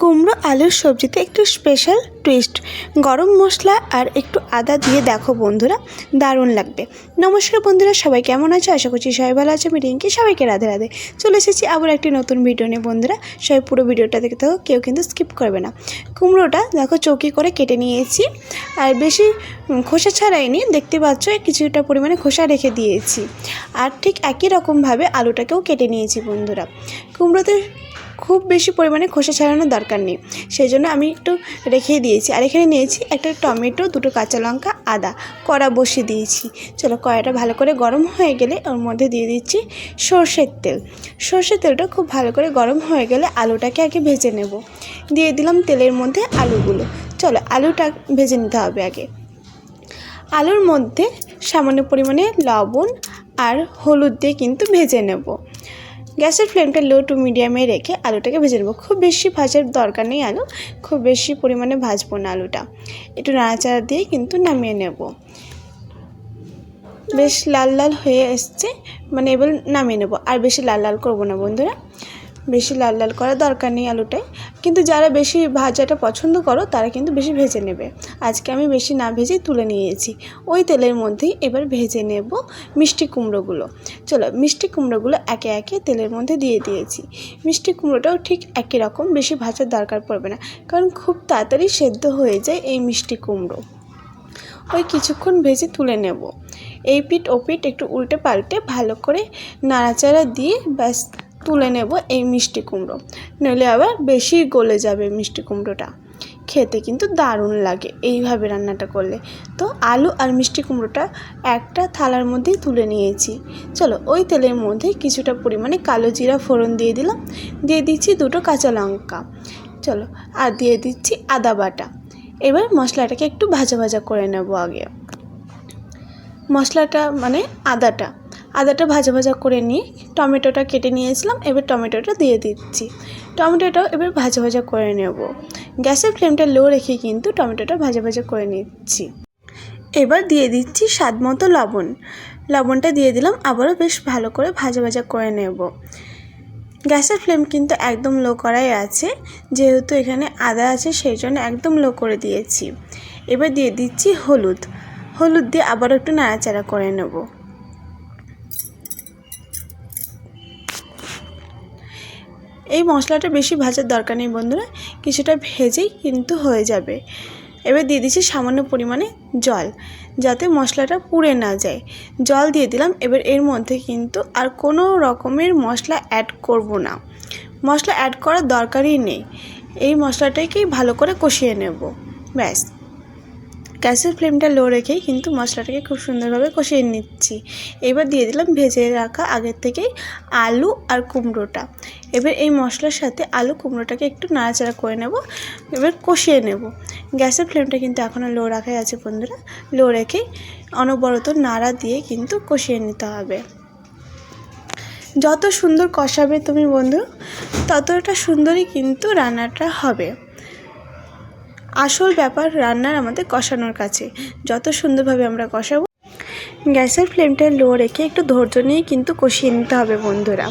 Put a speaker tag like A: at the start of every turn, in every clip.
A: কুমড়ো, আলুর সবজিতে একটু স্পেশাল টুইস্ট গরম মশলা আর একটু আদা দিয়ে দেখো বন্ধুরা, দারুণ লাগবে। নমস্কার বন্ধুরা, সবাই কেমন আছো? আশা করছি সবাই ভালো আছে। আমি রিঙ্কি, সবাইকে রাধে রাধে। চলে এসেছি আবার একটি নতুন ভিডিও নিয়ে বন্ধুরা। সবাই পুরো ভিডিওটা দেখে থাকো, কেউ কিন্তু স্কিপ করবে না। কুমড়োটা দেখো চৌকি করে কেটে নিয়েছি। আর বেশি খোসা ছাড়াইনি, দেখতে পাচ্ছ কিছুটা পরিমাণে খোসা রেখে দিয়েছি। আর ঠিক একই রকমভাবে আলুটাকেও কেটে নিয়েছি বন্ধুরা। কুমড়োতে খুব বেশি পরিমাণে খোসা ছাড়ানোর দরকার নেই। সেই জন্য আমি একটু রেখে দিয়েছি। আর এখানে নিয়েছি একটা টমেটো, দুটো কাঁচা লঙ্কা, আদা। কড়া বসিয়ে দিয়েছি। চলো কড়াটা ভালো করে গরম হয়ে গেলে ওর মধ্যে দিয়ে দিচ্ছি সর্ষের তেল। সর্ষের তেলটা খুব ভালো করে গরম হয়ে গেলে আলুটাকে আগে ভেজে নেব। দিয়ে দিলাম তেলের মধ্যে আলুগুলো। চলো আলুটা ভেজে নিতে হবে আগে। আলুর মধ্যে সামান্য পরিমাণে লবণ আর হলুদ দিয়ে কিন্তু ভেজে নেব। গ্যাসের ফ্লেমটা লো টু মিডিয়ামে রেখে আলুটাকে ভেজে নেব। খুব বেশি ভাজার দরকার নেই আলু, খুব বেশি পরিমাণে ভাজবো না আলুটা। একটু নাড়াচাড়া দিয়ে কিন্তু নামিয়ে নেব। বেশ লাল লাল হয়ে এসছে মানে এবার নামিয়ে নেব। আর বেশি লাল লাল করব না বন্ধুরা। বেশি লাল লাল করার দরকার নেই আলুটায়। কিন্তু যারা বেশি ভাজাটা পছন্দ করো, তারা কিন্তু বেশি ভেজে নেবে। আজকে আমি বেশি না ভেজেই তুলে নিয়েছি। ওই তেলের মধ্যেই এবার ভেজে নেব মিষ্টি কুমড়োগুলো। চলো, মিষ্টি কুমড়োগুলো একে একে তেলের মধ্যে দিয়ে দিয়েছি। মিষ্টি কুমড়োটাও ঠিক একই রকম, বেশি ভাজার দরকার পড়বে না। কারণ খুব তাড়াতাড়ি সেদ্ধ হয়ে যায় এই মিষ্টি কুমড়ো। ওই কিছুক্ষণ ভেজে তুলে নেব। এই পিঠ ও পিঠ একটু উল্টে পাল্টে ভালো করে নাড়াচাড়া দিয়ে ব্যাস তুলে নেব এই মিষ্টি কুমড়ো। নইলে আবার বেশি গলে যাবে মিষ্টি কুমড়োটা। খেতে কিন্তু দারুণ লাগে এইভাবে রান্নাটা করলে। তো আলু আর মিষ্টি কুমড়োটা একটা থালার মধ্যেই তুলে নিয়েছি। চলো ওই তেলের মধ্যে কিছুটা পরিমাণে কালো জিরা ফোড়ন দিয়ে দিলাম। দিয়ে দিচ্ছি দুটো কাঁচা লঙ্কা। চলো আর দিয়ে দিচ্ছি আদা বাটা। এবার মশলাটাকে একটু ভাজা ভাজা করে নেব আগে। মশলাটা মানে আদাটা। আদাটা ভাজা ভাজা করে নিয়ে টমেটোটা কেটে নিয়েছিলাম, এবার টমেটোটা দিয়ে দিচ্ছি। টমেটোটাও এবার ভাজা ভাজা করে নেব। গ্যাসের ফ্লেমটা লো রেখে কিন্তু টমেটোটা ভাজা ভাজা করে নিচ্ছি। এবার দিয়ে দিচ্ছি স্বাদ মতো লবণ। লবণটা দিয়ে দিলাম, আবারও বেশ ভালো করে ভাজা ভাজা করে নেব। গ্যাসের ফ্লেম কিন্তু একদম লো করাই আছে, যেহেতু এখানে আদা আছে সেই জন্য একদম লো করে দিয়েছি। এবার দিয়ে দিচ্ছি হলুদ। হলুদ দিয়ে আবারও একটু নাড়াচাড়া করে নেব। এই মশলাটা বেশি ভাজার দরকার নেই বন্ধুরা, কিছুটা ভেজেই কিন্তু হয়ে যাবে। এবার দিয়ে দিচ্ছি সামান্য পরিমাণে জল, যাতে মশলাটা পুড়ে না যায়। জল দিয়ে দিলাম, এবার এর মধ্যে কিন্তু আর কোনো রকমের মশলা অ্যাড করব না। মশলা অ্যাড করার দরকারই নেই। এই মশলাটাকেই ভালো করে কষিয়ে নেব। ব্যাস। গ্যাসের ফ্লেমটা লো রেখেই কিন্তু মশলাটাকে খুব সুন্দরভাবে কষিয়ে নিচ্ছি। এবার দিয়ে দিলাম ভেজে রাখা আগের থেকেই আলু আর কুমড়োটা। এবার এই মশলার সাথে আলু কুমড়োটাকে একটু নাড়াচাড়া করে নেব, এবার কষিয়ে নেব। গ্যাসের ফ্লেমটা কিন্তু এখনও লো রাখাই আছে বন্ধুরা। লো রেখে অনবরত নাড়া দিয়ে কিন্তু কষিয়ে নিতে হবে। যত সুন্দর কষাবে তুমি বন্ধু, ততটা সুন্দরই কিন্তু রান্নাটা হবে। আসল ব্যাপার রান্নার আমাদের কষানোর কাছে। যত সুন্দরভাবে আমরা কষাবো, গ্যাসের ফ্লেমটা লো রেখে একটু ধৈর্য নিয়ে কিন্তু কষিয়ে নিতে হবে বন্ধুরা।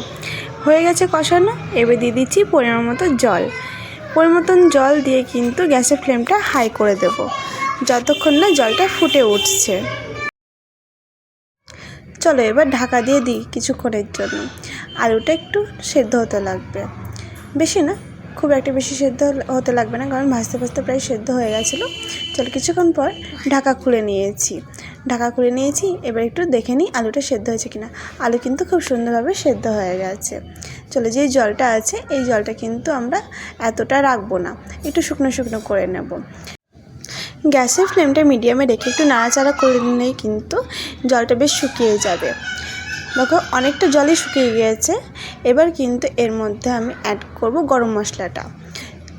A: হয়ে গেছে কষানো। এবার দিয়ে দিচ্ছি পরিমাণ মতো জল। পরিমতন মতন জল দিয়ে কিন্তু গ্যাসের ফ্লেমটা হাই করে দেব। যতক্ষণ না জলটা ফুটে উঠছে। চলো এবার ঢাকা দিয়ে দিই কিছুক্ষণের জন্য। আলুটা একটু সেদ্ধ হতে লাগবে। বেশি না। খুব একটা বেশি সেদ্ধ হতে লাগবে না, কারণ ভাজতে ভাজতে প্রায় সেদ্ধ হয়ে গেছিল। চলো কিছুক্ষণ পর ঢাকা খুলে নিয়েছি। ঢাকা খুলে নিয়েছি, এবার একটু দেখে নিই আলুটা সেদ্ধ হয়েছে কিনা। আলু কিন্তু খুব সুন্দরভাবে সেদ্ধ হয়ে গেছে। চলো যেই জলটা আছে, এই জলটা কিন্তু আমরা এতটা রাখব না, একটু শুকনো শুকনো করে নেব। গ্যাসের ফ্লেমটা মিডিয়ামে রেখে একটু নাড়াচাড়া করে নিলেই কিন্তু জলটা বেশ শুকিয়ে যাবে। দেখো, অনেকটা জলই শুকিয়ে গিয়েছে। এবার কিন্তু এর মধ্যে আমি অ্যাড করব গরম মশলাটা।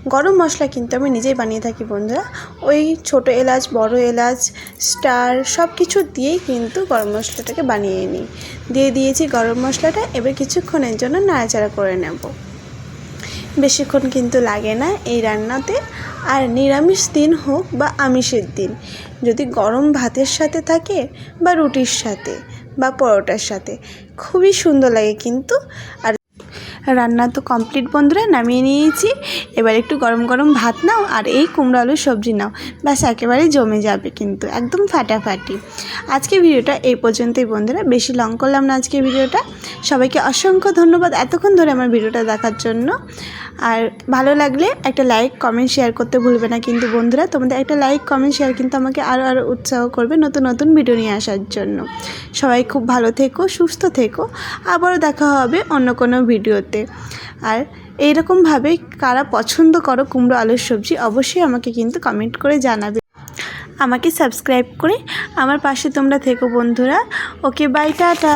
A: গরম মশলা কিন্তু আমি নিজেই বানিয়ে থাকি, বন্ধুরা। ওই ছোট এলাচ, বড় এলাচ, স্টার সব কিছু দিয়েই কিন্তু গরম মশলাটাকে বানিয়ে নিই। দিয়ে দিয়েছি গরম মশলাটা, এবার কিছুক্ষণের জন্য নাড়াচাড়া করে নেব। বেশিক্ষণ কিন্তু লাগে না এই রান্নাতে। আর নিরামিষ দিন হোক বা আমিষের দিন, যদি গরম ভাতের সাথে থাকে বা রুটির সাথে বা পরোটার সাথে। খুবই সুন্দর লাগে কিন্তু। আর রান্না তো কমপ্লিট বন্ধুরা, নামিয়ে নিয়েছি। এবার একটু গরম গরম ভাত নাও আর এই কুমড়ো আলুর সবজি নাও। ব্যাস একেবারে জমে যাবে কিন্তু, একদম ফাটাফাটি। আজকে ভিডিওটা এই পর্যন্তই বন্ধুরা, বেশি লং করলাম না আজকে ভিডিওটা। সবাইকে অসংখ্য ধন্যবাদ এতক্ষণ ধরে আমার ভিডিওটা দেখার জন্য। আর ভালো লাগলে একটা লাইক কমেন্ট শেয়ার করতে ভুলবে না। কিন্তু বন্ধুরা, তোমাদের একটা লাইক কমেন্ট শেয়ার কিন্তু আমাকে আরও আরও উৎসাহ করবে নতুন নতুন ভিডিও নিয়ে আসার জন্য। সবাই খুব ভালো থেকো, সুস্থ থেকো। আবারও দেখা হবে অন্য কোনো ভিডিওতে আর এইরকমভাবে কারা পছন্দ করো কুমড়ো, আলুর সবজি, অবশ্যই আমাকে কিন্তু কমেন্ট করে জানাবে। আমাকে সাবস্ক্রাইব করে আমার পাশে তোমরা থেকো বন্ধুরা। Okay bye tata.